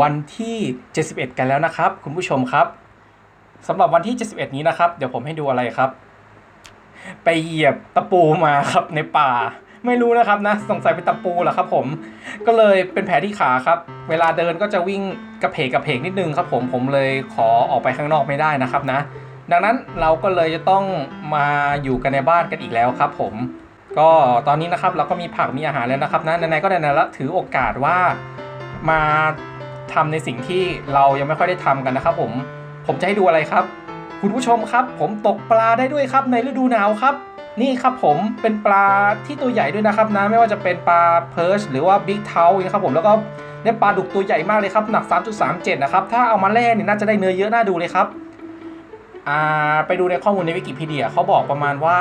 วันที่ 71 กันแล้วนะครับ คุณผู้ชมครับสำหรับวันที่ 71 นี้นะครับ เดี๋ยวผมให้ดูอะไรครับ ไปเหยียบตะปูมาครับในป่า ไม่รู้นะครับนะ สงสัยเป็นตะปูเหรอครับผม ก็เลยเป็นแผลที่ขาครับ เวลาเดินก็จะวิ่งกระเพกกระเพกนิดนึงครับผม ผมเลยขอออกไปข้างนอกไม่ได้นะครับนะ ดังนั้นเราก็เลยจะต้องมาอยู่กันในบ้านกันอีกแล้วครับ ผม ก็ตอนนี้นะครับเราก็มีผักมีอาหารแล้วนะครับนะไหนๆก็ไหนๆแล้วถือโอกาสว่ามา ทำในสิ่งที่เรายังไม่ค่อยได้ทำกันนะครับผม ผมจะให้ดูอะไรครับ คุณผู้ชมครับ ผมตกปลาได้ด้วยครับในฤดูหนาวครับ นี่ครับผมเป็นปลาที่ตัวใหญ่ด้วยนะครับนะไม่ว่าจะเป็นปลาเพิร์ชหรือว่าบิ๊กเทลนะครับผมแล้วก็ได้ปลาดุกตัวใหญ่มากเลยครับหนัก 3.37 นะครับถ้าเอามาแล่เนี่ยน่าจะได้เนื้อเยอะน่าดูเลยครับอ่าไปดูในข้อมูลในวิกิพีเดียเขาบอกประมาณว่า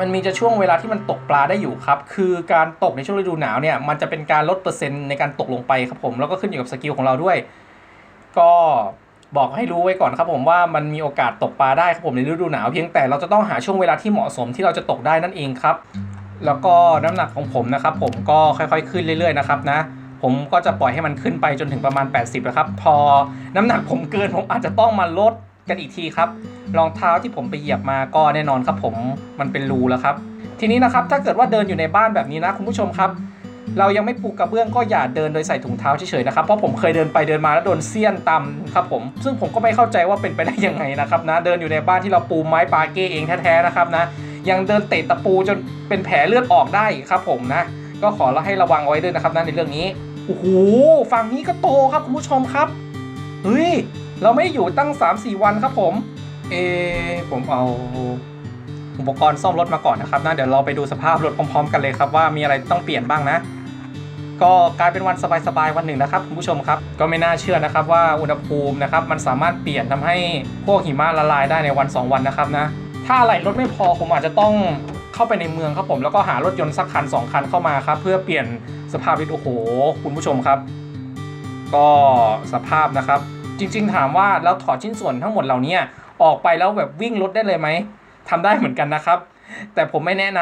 มันมีจะช่วงเวลาที่มันตกปลาได้อยู่ครับ คือการตกในช่วงฤดูหนาวเนี่ยมันจะเป็นการลดเปอร์เซ็นต์ในการตกลงไปครับผม แล้วก็ขึ้นอยู่กับสกิลของเราด้วย ก็บอกให้รู้ไว้ก่อนครับผมว่ามันมีโอกาสตกปลาได้ครับผมในฤดูหนาวเพียงแต่เราจะต้องหาช่วงเวลาที่เหมาะสมที่เราจะตกได้นั่นเองครับ แล้วก็น้ำหนักของผมนะครับผมก็ค่อยๆขึ้นเรื่อยๆนะครับนะผมก็จะปล่อยให้มันขึ้นไปจนถึงประมาณ 80นะครับพอน้ำหนักผมเกินผมอาจจะต้องมาลด กันอีกทีครับรองเท้าที่ผมไปเหยียบมาก็แน่นอนครับผมมันเป็นรูแล้วครับ ทีนี้นะครับถ้าเกิดว่าเดินอยู่ในบ้านแบบนี้นะคุณผู้ชมครับ เรายังไม่ปูกระเบื้องก็อย่าเดินโดยใส่ถุงเท้าเฉยๆนะครับเพราะผมเคยเดินไปเดินมาแล้วโดนเสี้ยนตำครับผมซึ่งผมก็ไม่เข้าใจว่าเป็นไปได้ยังไงนะครับนะเดินอยู่ในบ้านที่เราปูไม้ปาเก้เองแท้ๆนะครับนะยังเดินเตะตะปูจนเป็นแผลเลือดออกได้ครับผมนะ ก็ขอเราให้ระวังไว้ด้วยนะครับนะในเรื่องนี้โอ้โหฝั่งนี้ก็โตครับคุณผู้ชมครับเฮ้ย เราไม่อยู่ตั้ง 3-4 วันครับผม เอ ผมเอาอุปกรณ์ซ่อมรถมาก่อนนะครับนะเดี๋ยวเราไปดูสภาพรถพร้อมๆ กันเลยครับว่ามีอะไรต้องเปลี่ยนบ้างนะ ก็กลายเป็นวันสบายๆวันหนึ่งนะครับคุณผู้ชมครับ ก็ไม่น่าเชื่อนะครับว่าอุณหภูมินะครับมันสามารถเปลี่ยนทำให้พวกหิมะละลายได้ในวัน 2 วันนะครับนะ ถ้าอะไรรถไม่พอผมอาจจะต้องเข้าไปในเมืองครับผมแล้วก็หารถยนต์สักคัน 2 คันเข้ามาครับเพื่อเปลี่ยนสภาพรถโอ้โห คุณผู้ชมครับ ก็สภาพนะครับ จริง ๆ ถามว่าแล้วถอดชิ้นส่วนทั้งหมดเหล่านี้ออกไปแล้วแบบวิ่งรถได้เลยไหมทำได้เหมือนกันนะครับ แต่ผมไม่แนะน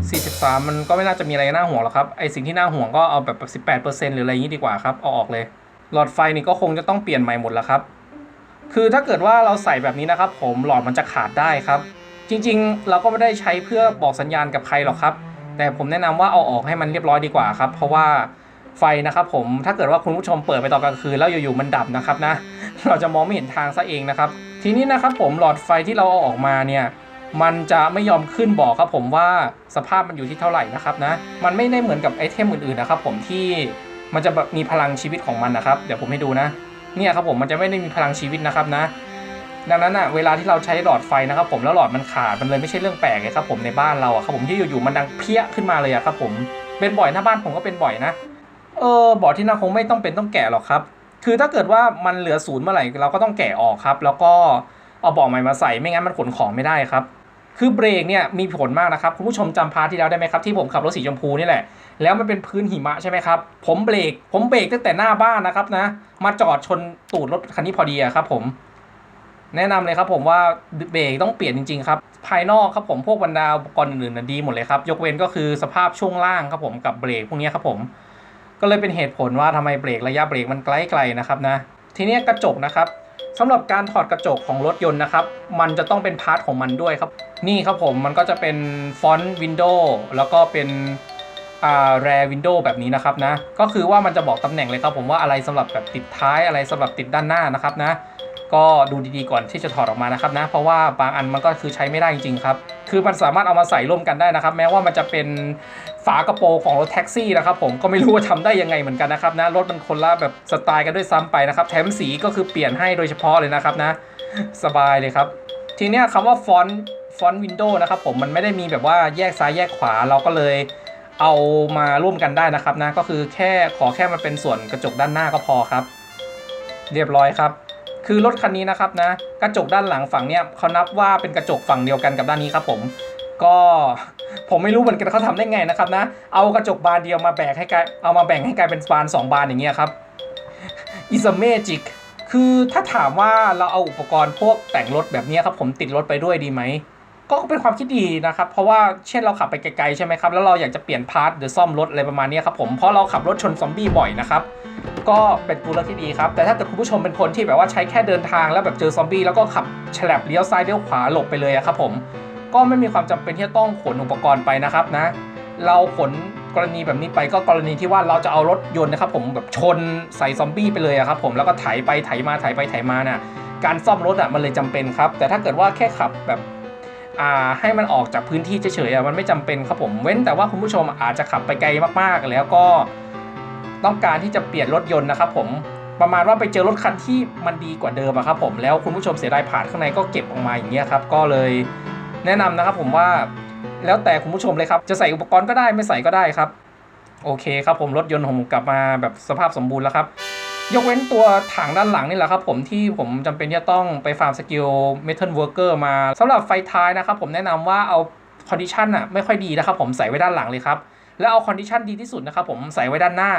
ำ43 มันก็ไม่น่าจะมีอะไรน่าห่วงหรอกครับไอสิ่งที่น่าห่วงก็เอาแบบ 18%หรืออะไรอย่างนี้ดีกว่าครับเอาออกเลย หลอดไฟนี่ก็คงจะต้องเปลี่ยนใหม่หมดแล้วครับ คือถ้าเกิดว่าเราใส่แบบนี้นะครับ ผมหลอดมันจะขาดได้ครับ จริง ๆ เราก็ไม่ได้ใช้เพื่อบอกสัญญาณกับใครหรอกครับ แต่ผมแนะนำว่าเอาออกให้มันเรียบร้อยดีกว่าครับ เพราะว่า ไฟนะครับผมถ้าเกิดว่าคุณผู้ชมเปิดไปตอนกลางคืนแล้วอยู่ๆมันดับนะครับนะ เราจะมองไม่เห็นทางซะเองนะครับ ทีนี้นะครับผมหลอดไฟที่เราเอาออกมาเนี่ยมันจะไม่ยอมขึ้นบอกครับผมว่าสภาพมันอยู่ที่เท่าไหร่นะครับนะ มันไม่ได้เหมือนกับไอเทมอื่นๆนะครับผมที่มันจะแบบมีพลังชีวิตของมันนะครับ เดี๋ยวผมให้ดูนะ เนี่ยครับผมมันจะไม่ได้มีพลังชีวิตนะครับนะ ดังนั้นอะเวลาที่เราใช้หลอดไฟนะครับ ผมแล้วหลอดมันขาดมันเลยไม่ใช่เรื่องแปลกเลยครับผมในบ้านเราอะครับผมที่อยู่ๆมันดังเพี้ยขึ้นมาเลยอะครับผมเป็นบ่อยหน้าบ้านผมก็เป็นบ่อยนะ ออบ่อที่น่าคงไม่ต้องเป็นต้องแกะหรอกครับ คือถ้าเกิดว่ามันเหลือศูนย์เมื่อไหร่เราก็ต้องแกะออกครับ แล้วก็เอาเบ่อใหม่มาใส่ไม่งั้นมันขนของไม่ได้ครับ คือเบรกเนี่ยมีผลมากนะครับคุณผู้ชมจำพาร์ทที่แล้วได้ไหมครับที่ผมขับรถสีชมพูนี่แหละแล้วมันเป็นพื้นหิมะใช่ไหมครับผมเบรกผมเบรกตั้งแต่หน้าบ้านนะครับนะ มาจอดชนตูดรถคันนี้พอดีอะครับผมแนะนำเลยครับผมว่าเบรกต้องเปลี่ยนจริงๆครับ ภายนอกครับผมพวกบรรดาอุปกรณ์อื่นๆดีหมดเลยครับ ยกเว้นก็คือสภาพช่วงล่างครับผมกับเบรกพวกนี้ครับผม ก็เลยเป็นเหตุผลว่าทำไมเบรกระยะเบรกมันไกลๆนะครับนะทีนี้กระจกนะครับสำหรับการถอดกระจกของรถยนต์นะครับ มันจะต้องเป็นพาร์ทของมันด้วยครับ นี่ครับผมมันก็จะเป็นฟอนต์วินโดว์แล้วก็เป็นอ่าแรวินโดว์แบบนี้นะครับนะ ก็คือว่ามันจะบอกตำแหน่งเลยครับผมว่าอะไรสำหรับแบบติดท้ายอะไรสำหรับติดด้านหน้านะครับนะ ก็ดูดีๆก่อนที่จะถอดออกมานะครับนะ เพราะว่าบางอันมันก็คือใช้ไม่ได้จริงๆครับ คือมันสามารถเอามาใส่ร่วมกันได้นะครับ แม้ว่ามันจะเป็น ฝากระโปรงของรถแท็กซี่นะครับผมก็ไม่รู้ว่าทำได้ยังไงเหมือนกันนะครับนะรถมันคนละแบบสไตล์กันด้วยซ้ำไปนะครับแถมสีก็คือเปลี่ยนให้โดยเฉพาะเลยนะครับนะ สบายเลยครับ ทีเนี้ยคำว่าฟอนต์ฟอนต์วินโดว์นะครับผมมันไม่ได้มีแบบว่าแยกซ้ายแยกขวาเราก็เลยเอามาร่วมกันได้นะครับนะก็คือแค่ขอแค่มันเป็นส่วนกระจกด้านหน้าก็พอครับ เรียบร้อยครับ คือรถคันนี้นะครับนะ กระจกด้านหลังฝั่งเนี้ยเขานับว่าเป็นกระจกฝั่งเดียวกันกับด้านนี้ครับผม ก็ ผมไม่รู้เหมือนกันเขาทำได้ไงนะครับนะ เอากระจกบานเดียวมาแบ่งให้กลายเอามาแบ่งให้กลายเป็นบานสองบานอย่างเงี้ยครับ is a magic คือถ้าถามว่าเราเอาอุปกรณ์พวกแต่งรถแบบเนี้ยครับผมติดรถไปด้วยดีไหมก็เป็นความคิดดีนะครับ เพราะว่าเช่นเราขับไปไกลๆใช่ไหมครับ แล้วเราอยากจะเปลี่ยนพาร์ทหรือซ่อมรถอะไรประมาณนี้ครับผม เพราะเราขับรถชนซอมบี้บ่อยนะครับ ก็เป็นตัวเลือกที่ดีครับ แต่ถ้าเกิดคุณผู้ชมเป็นคนที่แบบว่าใช้แค่เดินทางแล้วแบบเจอซอมบี้แล้วก็ขับฉลับเลี้ยวซ้ายเลี้ยวขวาหลบไปเลยอะครับผม ก็ไม่มีความจำเป็นที่จะต้องขนอุปกรณ์ไปนะครับนะ เราขนกรณีแบบนี้ไปก็กรณีที่ว่าเราจะเอารถยนต์นะครับ ผมแบบชนใส่ซอมบี้ไปเลยครับผมแล้วก็ไถไปไถมาไถไปไถมาน่ะการซ่อมรถอะมันเลยจำเป็นครับ แต่ถ้าเกิดว่าแค่ขับแบบอ่าให้มันออกจากพื้นที่เฉยๆอะมันไม่จำเป็นครับผมเว้นแต่ว่าคุณผู้ชมอาจจะขับไปไกลมากๆ แล้วก็ต้องการที่จะเปลี่ยนรถยนต์นะครับ ผมประมาณว่าไปเจอรถคันที่มันดีกว่าเดิมครับผมแล้วคุณผู้ชมเสียดายผ่านข้างในก็เก็บออกมาอย่างเงี้ยครับ ก็เลย แนะนำนะครับผมว่าแล้วแต่คุณผู้ชมเลยครับ จะใส่อุปกรณ์ก็ได้ไม่ใส่ก็ได้ครับ โอเคครับผมรถยนต์ของผมกลับมาแบบสภาพสมบูรณ์แล้วครับ ยกเว้นตัวถังด้านหลังนี่แหละครับผมที่ผมจำเป็นจะต้องไปฟาร์มสกิลเมทัลเวิร์กเกอร์มาสำหรับไฟท้ายนะครับผมแนะนำว่าเอาคอนดิชันอะไม่ค่อยดีนะครับผมใส่ไว้ด้านหลังเลยครับ แล้วเอาคอนดิชันดีที่สุดนะครับผมใส่ไว้ด้านหน้า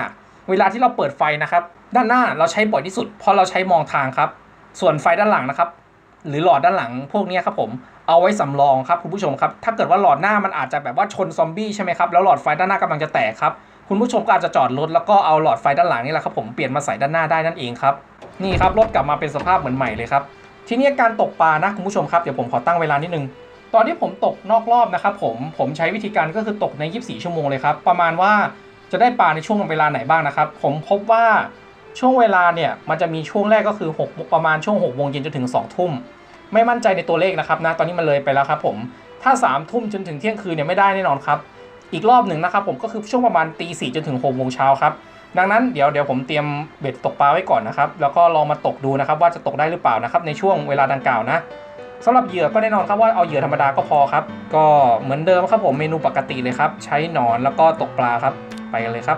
เวลาที่เราเปิดไฟนะครับ ด้านหน้าเราใช้บ่อยที่สุดเพราะเราใช้มองทางครับ ส่วนไฟด้านหลังนะครับ หรือหลอดด้านหลังพวกนี้ครับผมเอาไว้สำรองครับคุณผู้ชมครับถ้าเกิดว่าหลอดหน้ามันอาจจะแบบว่าชนซอมบี้ใช่ไหมครับแล้วหลอดไฟด้านหน้ากำลังจะแตกครับคุณผู้ชมก็อาจจะจอดรถแล้วก็เอาหลอดไฟด้านหลังนี่แหละครับผมเปลี่ยนมาใส่ด้านหน้าได้นั่นเองครับนี่ครับรถกลับมาเป็นสภาพเหมือนใหม่เลยครับทีนี้การตกปลานะคุณผู้ชมครับเดี๋ยวผมขอตั้งเวลานิดนึงตอนที่ผมตกนอกรอบนะครับผมผมใช้วิธีการก็คือตกใน 24 ชั่วโมงเลยครับประมาณว่าจะได้ปลาในช่วงเวลาไหนบ้างนะครับผมพบว่า ช่วงเวลาเนี่ยมันจะมีช่วงแรกก็คือ 6 ประมาณช่วง6โมงเย็นจนถึง 2 ทุ่ม ไม่มั่นใจในตัวเลขนะครับนะตอนนี้มันเลยไปแล้วครับผมถ้า3ามทุ่มจนถึงเที่ยงคืนเนี่ยไม่ได้แน่นอนครับ อีกรอบหนึ่งนะครับผมก็คือช่วงประมาณตีสี่จนถึงหกโมงเช้าครับดังนั้นเดี๋ยวเดี๋ยวผมเตรียมเบ็ดตกปลาไว้ก่อนนะครับ แล้วก็ลองมาตกดูนะครับ ว่าจะตกได้หรือเปล่านะครับ ในช่วงเวลาดังกล่าวนะสำหรับเหยื่อก็แน่นอนครับว่าเอาเหยื่อธรรมดาก็พอครับ ก็เหมือนเดิมครับผมเมนูปกติเลยครับ ใช้หนอนแล้วก็ตกปลาครับไปกันเลยครับ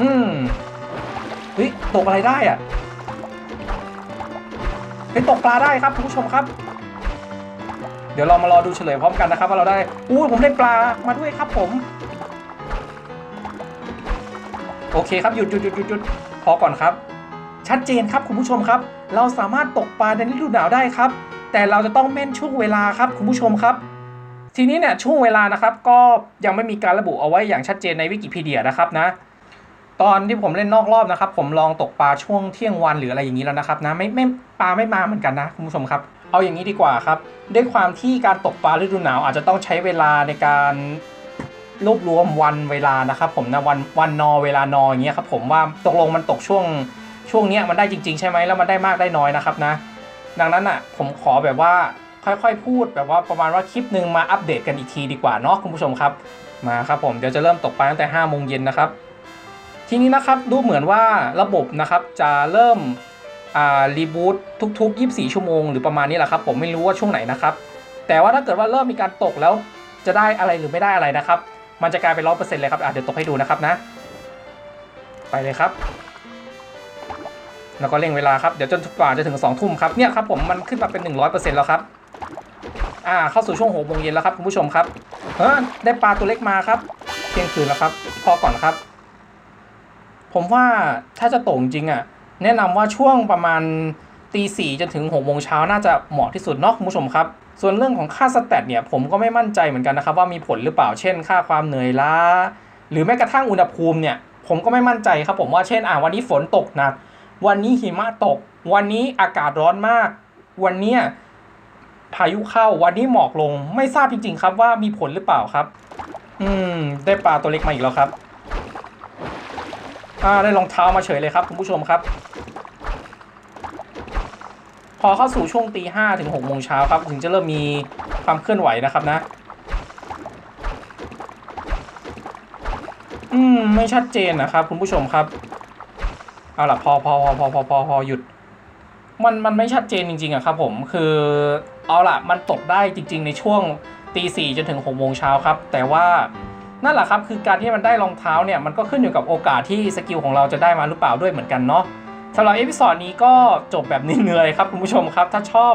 อืมเฮ้ยตกอะไรได้อะเฮ้ยตกปลาได้ครับคุณผู้ชมครับ เดี๋ยวเรามารอดูเฉลยพร้อมกันนะครับ ว่าเราได้อู้ผมได้ปลามาด้วยครับผม โอเคครับหยุดหยุดหยุดหยุดหยุดพอก่อนครับ ชัดเจนครับคุณผู้ชมครับ เราสามารถตกปลาในฤดูหนาวได้ครับ แต่เราจะต้องแม่นช่วงเวลาครับคุณผู้ชมครับ ทีนี้เนี่ยช่วงเวลานะครับ ก็ยังไม่มีการระบุเอาไว้อย่างชัดเจนในวิกิพีเดียนะครับนะ ตอนที่ผมเล่นนอกรอบนะครับ ผมลองตกปลาช่วงเที่ยงวันหรืออะไรอย่างนี้แล้วนะครับนะไม่ไม่ปลาไม่มาเหมือนกันนะคุณผู้ชมครับ เอาอย่างนี้ดีกว่าครับ ด้วยความที่การตกปลาฤดูหนาว อาจจะต้องใช้เวลาในการรวบรวมวันเวลานะครับ ผมนะวันวันนอเวลานออย่างเงี้ยครับผมว่าตกลงมันตกช่วงช่วงเนี้ยมันได้จริง ๆ ใช่ไหมแล้วมันได้มากได้น้อยนะครับนะ ดังนั้นอะผมขอแบบว่าค่อยๆ พูดแบบว่าประมาณว่าคลิปหนึ่งมาอัปเดตกันอีกทีดีกว่าเนาะคุณผู้ชมครับมาครับผมเดี๋ยวจะเริ่มตกปลาตั้งแต่5โมงเย็นนะครับ ทีนี้นะครับดูเหมือนว่าระบบนะครับจะเริ่มรีบูตทุกๆ 24 ชั่วโมงหรือประมาณนี้แหละครับ ผมไม่รู้ว่าช่วงไหนนะครับ แต่ว่าถ้าเกิดว่าเริ่มมีการตกแล้วจะได้อะไรหรือไม่ได้อะไรนะครับ มันจะกลายเป็นร้อยเปอร์เซ็นต์เลยครับเดี๋ยวตกให้ดูนะครับนะ ไปเลยครับ แล้วก็เร่งเวลาครับ เดี๋ยวจนกว่าจะถึง 2 ทุ่มครับ เนี่ยครับผมมันขึ้นมาเป็น 100%แล้วครับ อ่าเข้าสู่ช่วงหกโมงเย็นแล้วครับคุณผู้ชมครับเออได้ปลาตัวเล็กมาครับเที่ยงคืนแล้วครับ พอก่อนครับ ผมว่าถ้าจะตกจริงอะ แนะนำว่าช่วงประมาณตีสี่จนถึงหกโมงเช้าน่าจะเหมาะที่สุดเนาะคุณผู้ชมครับส่วนเรื่องของค่าสแตทเนี่ยผมก็ไม่มั่นใจเหมือนกันนะครับ ว่ามีผลหรือเปล่าเช่น ค่าความเหนื่อยล้า หรือแม้กระทั่งอุณหภูมิเนี่ยผมก็ไม่มั่นใจครับผมว่าเช่นอ่าวันนี้ฝนตกหนัก วันนี้หิมะตก วันนี้อากาศร้อนมาก วันเนี้ยพายุเข้าวันนี้หมอกลงไม่ทราบจริง ๆ ครับว่ามีผลหรือเปล่าครับ อืม ได้ปลาตัวเล็กมาอีกแล้วครับ อ่าได้รองเท้ามาเฉยเลยครับคุณผู้ชมครับ พอเข้าสู่ช่วงตีห้าถึงหกโมงเช้าครับ ถึงจะเริ่มมีความเคลื่อนไหวนะครับนะ อืม ไม่ชัดเจนนะครับ คุณผู้ชมครับ เอาล่ะพอพอพอพอพอพอพอหยุด มันมันไม่ชัดเจนจริงๆอะครับผมคือเอาล่ะ มันตกได้จริง ๆ ในช่วงตีสี่จนถึงหกโมงเช้าครับ แต่ว่า นั่นแหละครับคือการที่มันได้รองเท้าเนี่ยมันก็ขึ้นอยู่กับโอกาสที่สกิลของเราจะได้มาหรือเปล่าด้วยเหมือนกันเนาะสำหรับเอพิ o d ดนี้ก็จบแบบเหนื่อยครับคุณผู้ชมครับถ้าชอบ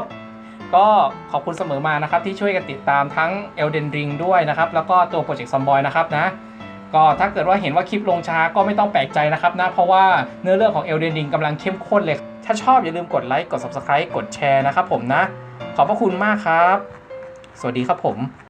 ก็ขอบคุณเสมอมานะครับที่ช่วยกันติดตามทั้ง Elden Ring ด้วยนะครับแล้วก็ตัว Project Zomboy นะครับนะก็ถ้าเกิดว่าเห็นว่าคลิปลงช้าก็ไม่ต้องแปลกใจนะครับนะเพราะว่าเนื้อเรื่องของ Elden Ring กำลังเข้มข้นเลย ถ้าชอบอย่าลืมกดไลค์กด Subscribe กดแชร์นะครับผมนะ ขอบพระคุณมากครับ สวัสดีครับผม